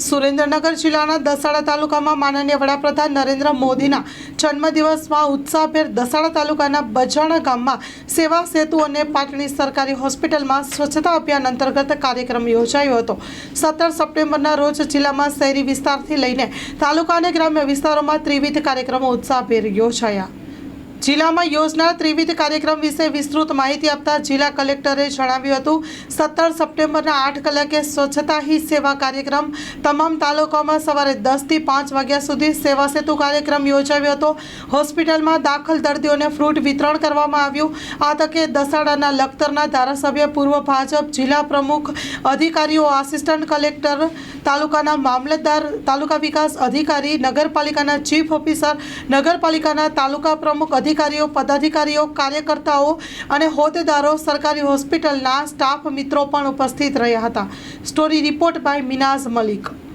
સુરેન્દ્રનગર જિલ્લાના દસાડા તાલુકામાં માનનીય વડાપ્રધાન નરેન્દ્ર મોદીના જન્મદિવસમાં ઉત્સાહભેર દસાડા તાલુકાના બજાણા ગામમાં સેવા સેતુ અને પાટણી સરકારી હોસ્પિટલમાં સ્વચ્છતા અભિયાન અંતર્ગત કાર્યક્રમ યોજાયો હતો. સત્તર સપ્ટેમ્બરના રોજ જિલ્લામાં શહેરી વિસ્તારથી લઈને તાલુકા અને ગ્રામ્ય વિસ્તારોમાં ત્રિવિધ કાર્યક્રમો ઉત્સાહભેર યોજાયા. જિલ્લામાં યોજનાર ત્રિવિધ કાર્યક્રમ વિશે વિસ્તૃત માહિતી આપતા જિલ્લા કલેક્ટરે જણાવ્યું હતું, સત્તર સપ્ટેમ્બરના આઠ કલાકે સ્વચ્છતા હી સેવા કાર્યક્રમ તમામ તાલુકામાં સવારે દસથી પાંચ વાગ્યા સુધી સેવા સેતુ કાર્યક્રમ યોજાયો હતો. હોસ્પિટલમાં દાખલ દર્દીઓને ફ્રૂટ વિતરણ કરવામાં આવ્યું. આ તકે દસાડાના લખતરના ધારાસભ્ય પૂર્વ ભાજપ જિલ્લા પ્રમુખ અધિકારીઓ, આસિસ્ટન્ટ કલેક્ટર, તાલુકાના મામલતદાર, તાલુકા વિકાસ અધિકારી, નગરપાલિકાના ચીફ ઓફિસર, નગરપાલિકાના તાલુકા પ્રમુખ અધિકારીઓ, પદાધિકારીઓ, કાર્યકર્તાઓ અને હોદ્દેદારો સરકારી હોસ્પિટલના સ્ટાફ મિત્રો પણ ઉપસ્થિત રહ્યા હતા. Story report by Minaz Malik.